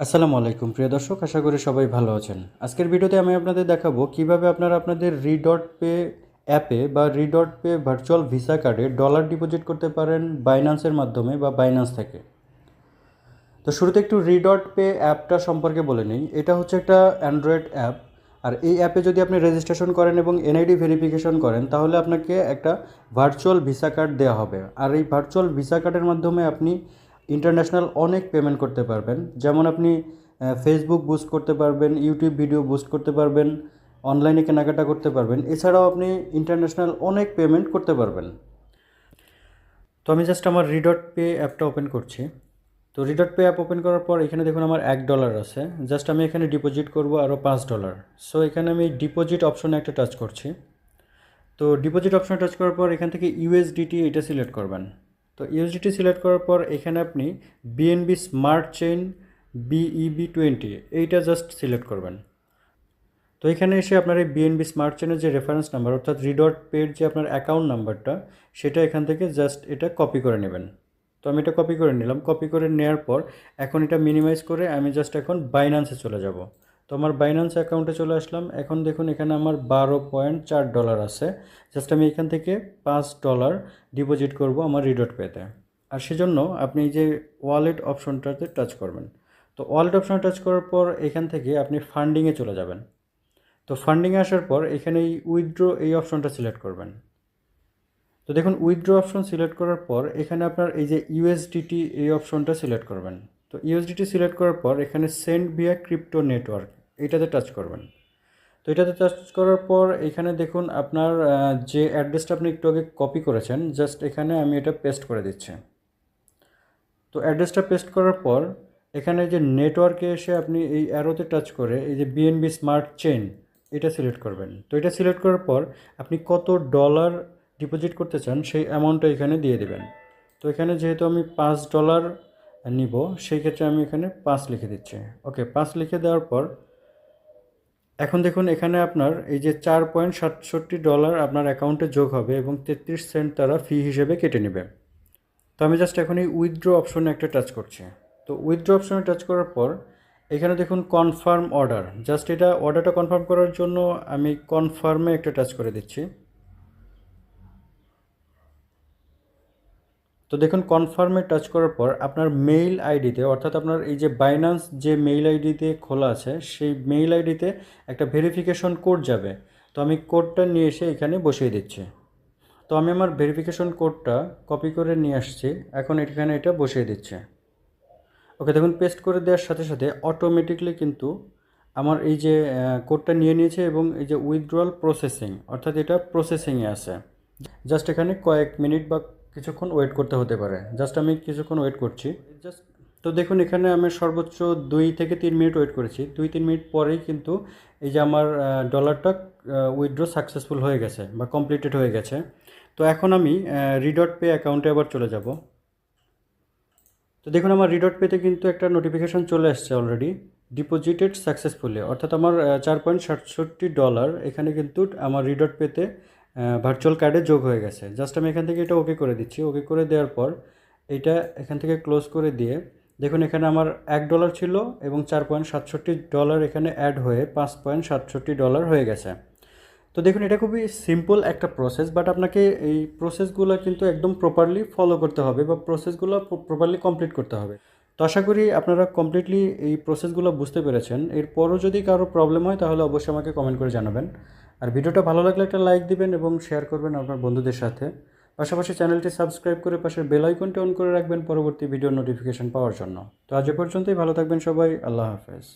আসসালামু আলাইকুম। প্রিয় দর্শক, আশা করি সবাই ভালো আছেন। আজকের ভিডিওতে আমি আপনাদের দেখাবো কীভাবে আপনারা আপনাদের রিডট পে অ্যাপে বা রিডট পে ভার্চুয়াল ভিসা কার্ডে ডলার ডিপোজিট করতে পারেন বাইন্যান্সের মাধ্যমে বা বাইন্যান্স থেকে। তো শুরুতে একটু রিডট পে অ্যাপটা সম্পর্কে বলে নিই। এটা হচ্ছে একটা অ্যান্ড্রয়েড অ্যাপ। আর এই অ্যাপে যদি আপনি রেজিস্ট্রেশন করেন এবং এনআইডি ভেরিফিকেশন করেন, তাহলে আপনাকে একটা ভার্চুয়াল ভিসা কার্ড দেওয়া হবে। আর এই ভার্চুয়াল ভিসা কার্ডের মাধ্যমে আপনি ইন্টারন্যাশনাল অনেক পেমেন্ট করতে পারবেন। যেমন আপনি ফেসবুক বুস্ট করতে পারবেন ইউটিউব ভিডিও বুস্ট করতে পারবেন অনলাইনে কেনাকাটা করতে পারবেন। এছাড়াও আপনি ইন্টারন্যাশনাল অনেক পেমেন্ট করতে পারবেন। তো আমি জাস্ট আমার রিডট পে অ্যাপটা ওপেন করছি। তো রিডট পে অ্যাপ ওপেন করার পর এখানে দেখুন আমার এক ডলার আছে। জাস্ট আমি এখানে ডিপোজিট করব আরও পাঁচ ডলার সো এখানে আমি ডিপোজিট অপশনে একটা টাচ করছি। তো ডিপোজিট অপশনে টাচ করার পর এখান থেকে ইউএসডিটি এটা সিলেক্ট করবেন। তো ইউএসডিটি সিলেক্ট করার পর এখানে আপনি BNB smart chain BEP twenty এইটা জাস্ট সিলেক্ট করবেন। তো এখানে এসে আপনার এই বিএনবি স্মার্ট চেনের যে রেফারেন্স নাম্বার অর্থাৎ রিডট পেড যে আপনার অ্যাকাউন্ট নাম্বারটা সেটা এখান থেকে জাস্ট এটা কপি করে নেবেন। তো আমি এটা কপি করে নিলাম। কপি করে নেওয়ার পর এখন এটা মিনিমাইজ করে আমি জাস্ট এখন বাইন্যান্সে চলে যাব। তো আমার বাইন্যান্স অ্যাকাউন্টে চলে আসলাম। এখন দেখুন, এখানে আমার বারো পয়েন্ট চার ডলার আছে। জাস্ট আমি এখান থেকে পাঁচ ডলার ডিপোজিট করব আমার রিডট পেতে আর সেজন্য আপনি যে ওয়ালেট অপশনটাতে টাচ করবেন। তো ওয়ালেট অপশনে টাচ করার পর এখান থেকে আপনি ফান্ডিংয়ে চলে যাবেন। তো ফান্ডিংয়ে আসার পর এখানে এই উইথড্র এই অপশনটা সিলেক্ট করবেন। তো দেখুন উইথড্র অপশন সিলেক্ট করার পর এখানে আপনার এই যে ইউএসডিটি এই অপশনটা সিলেক্ট করবেন। তো ইউএসডিটি সিলেক্ট করার পর এখানে সেন্ড ভিয়া ক্রিপ্টো নেটওয়ার্ক এটাতে টাচ করবেন। তো এটাতে টাচ করার পর এখানে দেখুন আপনার যে অ্যাড্রেসটা আপনি একটু আগে কপি করেছেন জাস্ট এখানে আমি এটা পেস্ট করে দিচ্ছি। তো অ্যাড্রেসটা পেস্ট করার পর এখানে যে নেটওয়ার্কে এসে আপনি এই অ্যারোতে টাচ করে এই যে বিএনবি স্মার্ট চেইন এটা সিলেক্ট করবেন। তো এটা সিলেক্ট করার পর আপনি কত ডলার ডিপোজিট করতে চান সেই অ্যামাউন্টটা এখানে দিয়ে দেবেন। তো এখানে যেহেতু আমি পাঁচ ডলার নিব, সেই ক্ষেত্রে আমি এখানে পাঁচ লিখে দিচ্ছি। ওকে পাঁচ লিখে দেওয়ার পর এখন দেখুন, এখানে আপনার এই যে চার পয়েন্ট সাতষট্টি ডলার আপনার অ্যাকাউন্টে যোগ হবে এবং তেত্রিশ সেন্ট তারা ফি হিসেবে কেটে নেবে। তো আমি জাস্ট এখন এই উইথড্র অপশনে একটা টাচ করছি। তো উইথড্র অপশনে টাচ করার পর, এখানে দেখুন কনফার্ম অর্ডার জাস্ট এটা অর্ডারটা কনফার্ম করার জন্য আমি কনফার্মে একটা টাচ করে দিচ্ছি। তো দেখুন কনফার্মে টাচ করার পর আপনার মেইল আইডিতে অর্থাৎ আপনার এই যে বাইন্যান্স যে মেইল আইডিতে খোলা আছে, সেই মেইল আইডিতে একটা ভেরিফিকেশন কোড যাবে। তো আমি কোডটা নিয়ে এসে এখানে বসিয়ে দিচ্ছি। তো আমি আমার ভেরিফিকেশন কোডটা কপি করে নিয়ে আসছি। এখন এখানে এটা বসিয়ে দিচ্ছে। ওকে, দেখুন পেস্ট করে দেওয়ার সাথে সাথে অটোমেটিকলি কিন্তু আমার এই যে কোডটা নিয়ে নিয়েছে এবং এই যে উইথড্রয়াল প্রসেসিং অর্থাৎ এটা প্রসেসিংয়ে আছে। জাস্ট এখানে কয়েক মিনিট বা কিছুক্ষণ ওয়েট করতে হতে পারে। জাস্ট আমি কিছুক্ষণ ওয়েট করছি। জাস্ট তো দেখুন, এখানে আমি সর্বোচ্চ দুই থেকে তিন মিনিট ওয়েট করেছি। দুই তিন মিনিট পরেই কিন্তু এই যে আমার ডলারটা উইথড্র সাকসেসফুল হয়ে গেছে বা কমপ্লিটেড হয়ে গেছে। তো এখন আমি রিডট পে অ্যাকাউন্টে আবার চলে যাব। তো দেখুন, আমার রিডট পেতে কিন্তু একটা নোটিফিকেশন চলে আসছে অলরেডি ডিপোজিটেড সাকসেসফুলি অর্থাৎ আমার চার পয়েন্ট সাতষট্টি ডলার এখানে কিন্তু আমার রিডট পেতে ভার্চুয়াল কার্ডে যোগ হয়ে গেছে। জাস্ট আমি এখান থেকে এটা ওকে করে দিচ্ছি। ওকে করে দেওয়ার পর এটা এখান থেকে ক্লোজ করে দিয়ে দেখুন এখানে আমার এক ডলার ছিল এবং চার পয়েন্ট সাতষট্টি ডলার এখানে অ্যাড হয়ে পাঁচ পয়েন্ট সাতষট্টি ডলার হয়ে গেছে। তো দেখুন এটা খুবই সিম্পল একটা প্রসেস বাট আপনাকে এই প্রসেসগুলো কিন্তু একদম প্রপারলি ফলো করতে হবে বা প্রসেসগুলো প্রপারলি কমপ্লিট করতে হবে। তো আশা করি আপনারা কমপ্লিটলি এই প্রসেসগুলো বুঝতে পেরেছেন। এরপরও যদি কারও প্রবলেম হয় তাহলে অবশ্যই আমাকে কমেন্ট করে জানাবেন। আর ভিডিওটা ভালো লাগলে একটা লাইক দিবেন এবং শেয়ার করবেন আপনার বন্ধুদের সাথে। পাশাপাশি চ্যানেলটি সাবস্ক্রাইব করে পাশের বেল আইকনটি অন করে রাখবেন পরবর্তী ভিডিও নোটিফিকেশন পাওয়ার জন্য। তো আজ পর্যন্তই, ভালো থাকবেন সবাই, আল্লাহ হাফেজ।